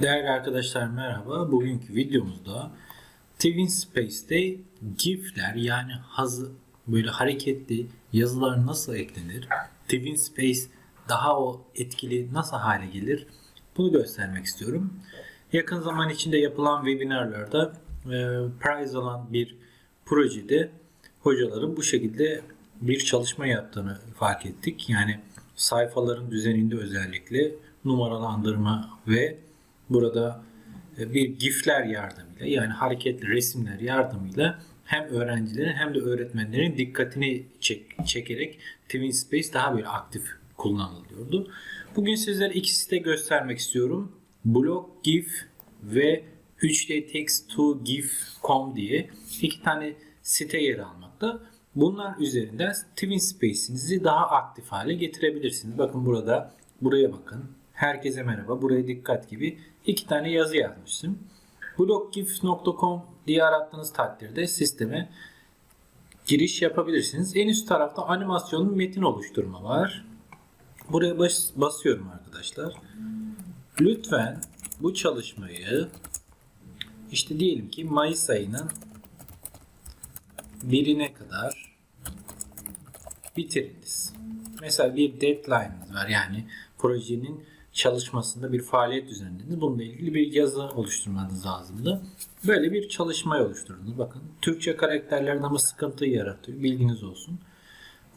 Değerli arkadaşlar merhaba. Bugünkü videomuzda TwinSpace'te GIF'ler yani hazı böyle hareketli yazılar nasıl eklenir? TwinSpace daha o etkili nasıl hale gelir? Bunu göstermek istiyorum. Yakın zaman içinde yapılan webinarlarda e, prize alan bir projede hocaların bu şekilde bir çalışma yaptığını fark ettik. Yani sayfaların düzeninde özellikle numaralandırma ve burada e, bir gifler yardımıyla yani hareketli resimler yardımıyla hem öğrencilerin hem de öğretmenlerin dikkatini çek, çekerek TwinSpace daha bir aktif kullanılıyordu. Bugün sizlere ikisi de göstermek istiyorum. Block GIF ve 3D Text to GIF.com diye iki tane site yer almakta. Bunlar üzerinden TwinSpace'inizi daha aktif hale getirebilirsiniz. Bakın burada, buraya bakın. Herkese merhaba, buraya dikkat gibi iki tane yazı yazmıştım. blockgif.com diye arattığınız takdirde sisteme giriş yapabilirsiniz. En üst tarafta animasyonun metin oluşturma var. Buraya bas- basıyorum arkadaşlar. Lütfen bu çalışmayı işte diyelim ki Mayıs ayının birine kadar bitiriniz. Mesela bir deadline'ınız var. Yani projenin çalışmasında bir faaliyet düzenlediniz. Bununla ilgili bir yazı oluşturmanız lazımdı. Böyle bir çalışmayı oluşturdunuz. Bakın Türkçe karakterlerden ama sıkıntı yaratıyor. Bilginiz olsun.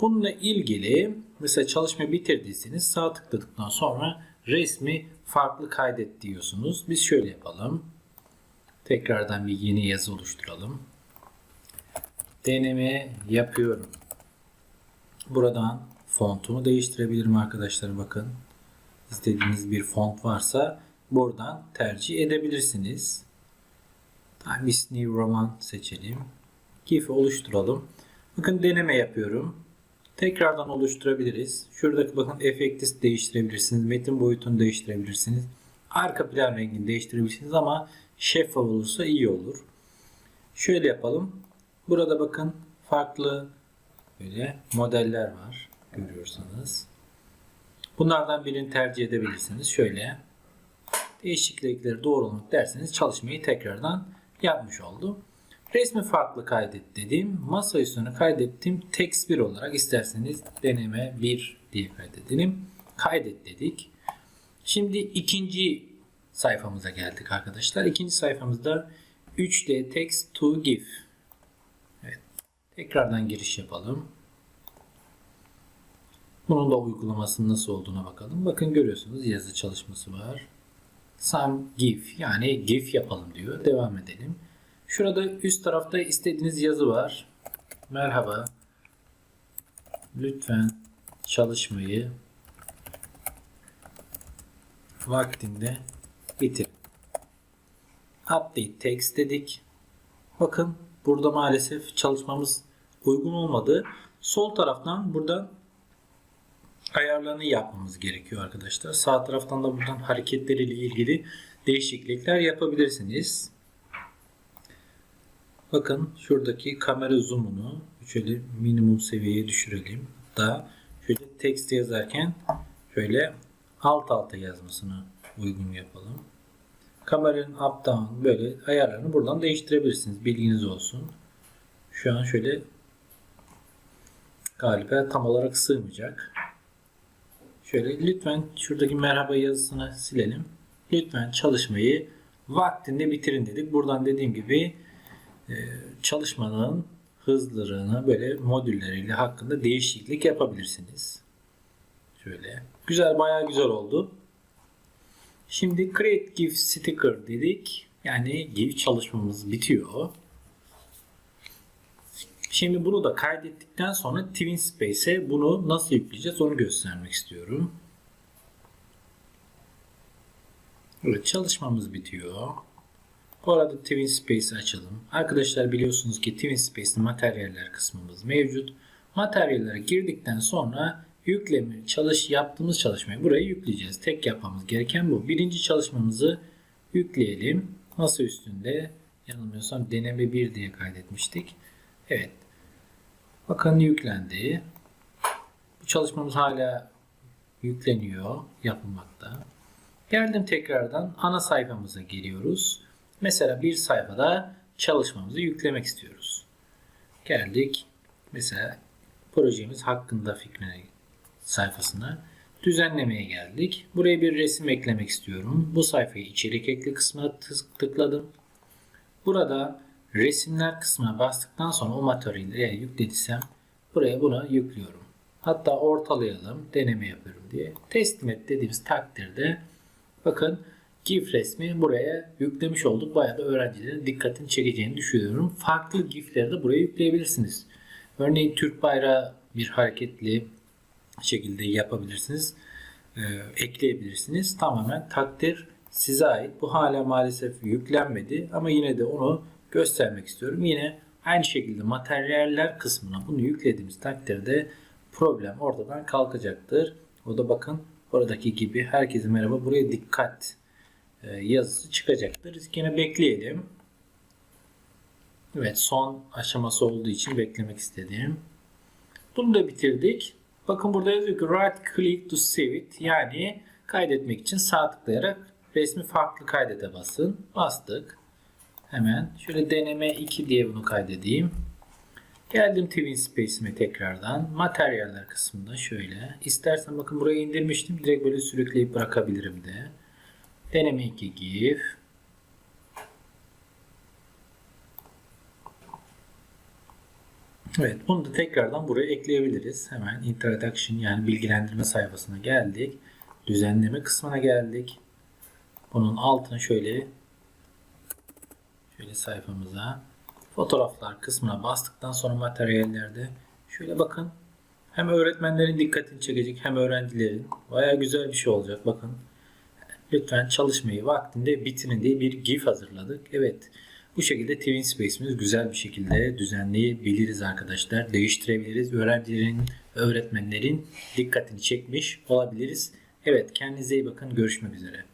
Bununla ilgili mesela çalışmayı bitirdiyseniz sağ tıkladıktan sonra resmi farklı kaydet diyorsunuz. Biz şöyle yapalım. Tekrardan bir yeni yazı oluşturalım. Deneme yapıyorum. Buradan fontumu değiştirebilirim arkadaşlar bakın. İstediğiniz bir font varsa buradan tercih edebilirsiniz. Times New Roman seçelim. GIF oluşturalım. Bakın deneme yapıyorum. Tekrardan oluşturabiliriz. Şuradaki bakın efekti değiştirebilirsiniz. Metin boyutunu değiştirebilirsiniz. Arka plan rengini değiştirebilirsiniz ama şeffaf olursa iyi olur. Şöyle yapalım. Burada bakın farklı böyle modeller var. Görüyorsanız. Bunlardan birini tercih edebilirsiniz. Şöyle değişiklikleri doğrulamak derseniz çalışmayı tekrardan yapmış oldum. Resmi farklı kaydet dediğim, masa üstüne kaydettiğim text 1 olarak isterseniz deneme 1 diye kaydedelim. Kaydet dedik. Şimdi ikinci sayfamıza geldik arkadaşlar. İkinci sayfamızda 3D text to GIF. Evet. Tekrardan giriş yapalım. Bunun da uygulamasının nasıl olduğuna bakalım. Bakın görüyorsunuz yazı çalışması var. Some GIF yani GIF yapalım diyor. Devam edelim. Şurada üst tarafta istediğiniz yazı var. Merhaba. Lütfen çalışmayı vaktinde bitir. Update text dedik. Bakın burada maalesef çalışmamız uygun olmadı. Sol taraftan buradan ayarlarını yapmamız gerekiyor arkadaşlar. Sağ taraftan da buradan hareketleriyle ilgili değişiklikler yapabilirsiniz. Bakın şuradaki kamera zoom'unu şöyle minimum seviyeye düşürelim. Da şöyle text yazarken şöyle alt alta yazmasını uygun yapalım. Kameranın up down böyle ayarlarını buradan değiştirebilirsiniz. Bilginiz olsun. Şu an şöyle galiba tam olarak sığmayacak. Şöyle lütfen şuradaki merhaba yazısını silelim. Lütfen çalışmayı vaktinde bitirin dedik. Buradan dediğim gibi e, çalışmanın hızlarını böyle modülleriyle hakkında değişiklik yapabilirsiniz. Şöyle. Güzel bayağı güzel oldu. Şimdi create GIF sticker dedik. Yani GIF çalışmamız bitiyor. Şimdi bunu da kaydettikten sonra TwinSpace'e bunu nasıl yükleyeceğiz onu göstermek istiyorum. Evet çalışmamız bitiyor. Bu arada TwinSpace'i açalım. Arkadaşlar biliyorsunuz ki TwinSpace'in materyaller kısmımız mevcut. Materyallere girdikten sonra yükleme çalış yaptığımız çalışmayı buraya yükleyeceğiz. Tek yapmamız gereken bu. Birinci çalışmamızı yükleyelim. Masa üstünde yanılmıyorsam deneme 1 diye kaydetmiştik. Evet. Bakın yüklendi. Bu çalışmamız hala yükleniyor, yapılmakta. Geldim tekrardan ana sayfamıza geliyoruz. Mesela bir sayfada çalışmamızı yüklemek istiyoruz. Geldik. Mesela projemiz hakkında fikrine sayfasına düzenlemeye geldik. Buraya bir resim eklemek istiyorum. Bu sayfayı içerik ekle kısmına tıkladım. Burada resimler kısmına bastıktan sonra o materyali eğer yüklediysem buraya bunu yüklüyorum. Hatta ortalayalım, deneme yapıyorum diye. Teslim et dediğimiz takdirde bakın GIF resmi buraya yüklemiş olduk. Bayağı da öğrencilerin dikkatini çekeceğini düşünüyorum. Farklı GIF'leri de buraya yükleyebilirsiniz. Örneğin Türk bayrağı bir hareketli şekilde yapabilirsiniz. Ee, ekleyebilirsiniz. Tamamen takdir size ait. Bu hala maalesef yüklenmedi ama yine de onu göstermek istiyorum. Yine aynı şekilde materyaller kısmına bunu yüklediğimiz takdirde problem ortadan kalkacaktır. O da bakın oradaki gibi herkese merhaba buraya dikkat e, yazısı çıkacaktır. Yine bekleyelim. Evet son aşaması olduğu için beklemek istedim. Bunu da bitirdik. Bakın burada yazıyor ki right click to save it yani kaydetmek için sağ tıklayarak resmi farklı kaydete basın. Bastık. Hemen şöyle deneme 2 diye bunu kaydedeyim. Geldim Twin Space'ime tekrardan. Materyaller kısmında şöyle. İstersen bakın buraya indirmiştim. Direkt böyle sürükleyip bırakabilirim de. Deneme 2 GIF. Evet bunu da tekrardan buraya ekleyebiliriz. Hemen introduction yani bilgilendirme sayfasına geldik. Düzenleme kısmına geldik. Bunun altına şöyle şöyle sayfamıza fotoğraflar kısmına bastıktan sonra materyallerde şöyle bakın hem öğretmenlerin dikkatini çekecek hem öğrencilerin baya güzel bir şey olacak bakın. Lütfen çalışmayı vaktinde bitirin diye bir GIF hazırladık. Evet bu şekilde Twin Space'imiz güzel bir şekilde düzenleyebiliriz arkadaşlar. Değiştirebiliriz. Öğrencilerin, öğretmenlerin dikkatini çekmiş olabiliriz. Evet kendinize iyi bakın. Görüşmek üzere.